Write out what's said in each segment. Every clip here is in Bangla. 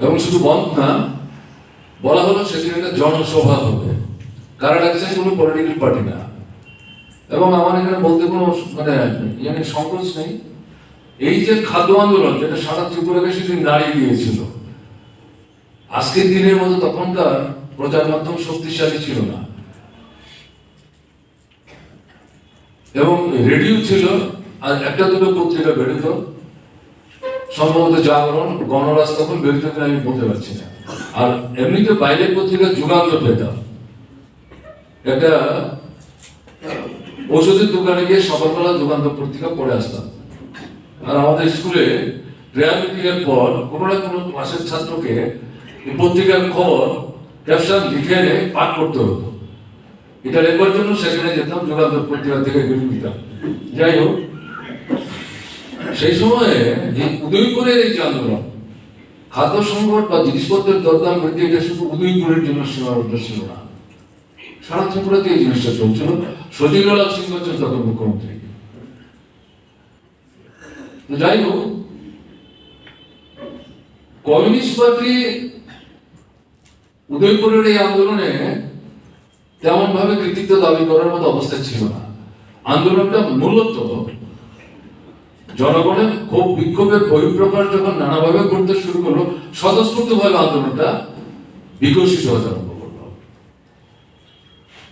এবং শুধু বন্ধ না, বলা হলো সেদিন একটা জনসভা হবে। কারা ডাকছে কোনো পলিটিক্যাল পার্টি না। এবং আমার এখানে বলতে কোনো মানে মানে সংকোচ নেই। এই যে খাদ্য আন্দোলন, যেটা সারা ত্রিপুরাকে সেদিন নাড়িয়ে দিয়েছিল, আজকের দিনের মতো তখনকার প্রচার মাধ্যম শক্তিশালী ছিল না। এবং রেডিও ছিল, আর একটা দুটো পত্রিকা বেরোত। সম্ভবত জাগরণ গণরাজ তখন বেরোতে আমি বলতে পারছি না। আর এমনিতে বাইরের পত্রিকা যুগান্ত পেতাম। একটা ওষুধের দোকানে গিয়ে সকালবেলা যুগান্ত পত্রিকা পড়ে আসতাম। আর আমাদের স্কুলে প্রেয়ার পর কোনো না কোনো ক্লাসের ছাত্রকে পত্রিকার খবর ক্যাপশন লিখে এনে পাঠ করতে হতো। এটা লেখবার জন্য সেখানে যেতাম, যুগান্তর পত্রিকা থেকে দিতাম যাই হোক সেই সময়ে উদয়পুরের এই যে আন্দোলন, খাদ্য সংকট বা জিনিসপত্রের দরদাম বৃদ্ধি, এটা শুধু উদয়পুরের জন্য সীমাবদ্ধ ছিল না। সারা ত্রিপুরাতে এই জিনিসটা চলছিল। সচিবালাল সিংহ হচ্ছেন তখন মুখ্যমন্ত্রী। যাই হোক, কমিউনিস্ট পার্টি উদয়পুরের এই আন্দোলনে তেমন ভাবে কৃতিত্ব দাবি করার মতো অবস্থা ছিল না। আন্দোলনটা মূলত জনগণের ক্ষোভ, বিক্ষোভের বহিঃপ্রকাশ যখন নানাভাবে করতে শুরু করল স্বতঃস্ফূর্ত ভাবে আন্দোলনটা বিকশিত হতে আরম্ভ করল।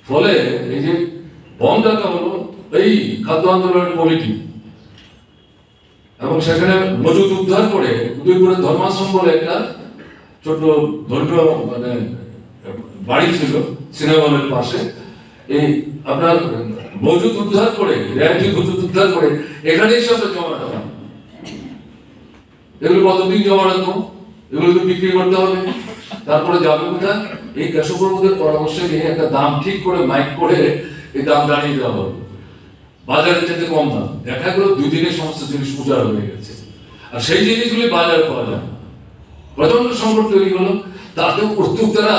ফলে এই যে বন্ধ ডাকা হলো, এই খাদ্য আন্দোলনের কমিটি। এবং সেখানে মজুদ উদ্ধার করে উদয়পুরের ধর্মাশ্রম বলে একটা ছোট ধর্মীয় মানে বাড়ি ছিল, সিনেমা হলের পাশে। এই আপনার মজুদ উদ্ধার করে র্যান্টি মজুদ উদ্ধার করে এখানে এসে আমরা জমা রাখলাম এগুলো কতদিন জমা রাখব এগুলো তো বিক্রি করতে হবে। তারপরে যাবে কোথায়? এই নিয়ে একটা দাম ঠিক করে, মাইক করে এই দাম দাঁড়িয়ে দেওয়া হবে। বাজারের চাইতে কম দাম। দেখা গেলো দুই দিনে সমস্ত জিনিস উজাড় হয়ে গেছে। আর সেই জিনিসগুলি বাজারে পাওয়া যায় প্রচণ্ড সংকট তৈরি হলো। তাতেও উদ্যোক্তারা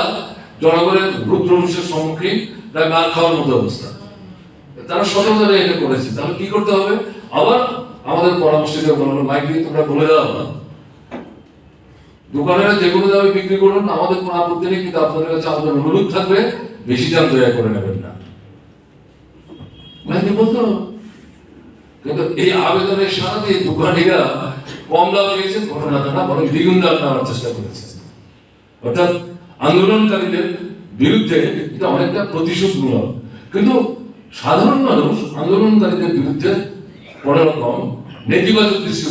জনগণের রুদ্রমুষের সম্মুখীন প্রায় মার খাওয়ার মতো অবস্থা। তারা সতর্কতা এটা করেছে, তাহলে কি করতে হবে? আবার আমাদের পরামর্শ দিয়ে বলল মাইক দিয়ে তোমরা বলে দাও দোকানেরা যে কোনো দামে বিক্রি করুন, আমাদের কোনো আপত্তি নেই, কিন্তু আপনাদের কাছে আমাদের অনুরোধ থাকবে, বেশি দাম দয়া করে নেবেন না। মাইকে বলতো কিন্তু এই আবেদনের সাথে দোকানিরা কম দামে গেছেন ঘটনাটা না বরং দ্বিগুণ নেওয়ার চেষ্টা করেছে। অর্থাৎ আন্দোলনকারীদের বিরুদ্ধে এটা অনেকটা প্রতিশোধমূলক। কিন্তু সাধারণ মানুষ আন্দোলনকারীদের বিরুদ্ধে কোনো রকম নেতিবাচক দৃষ্টিভঙ্গি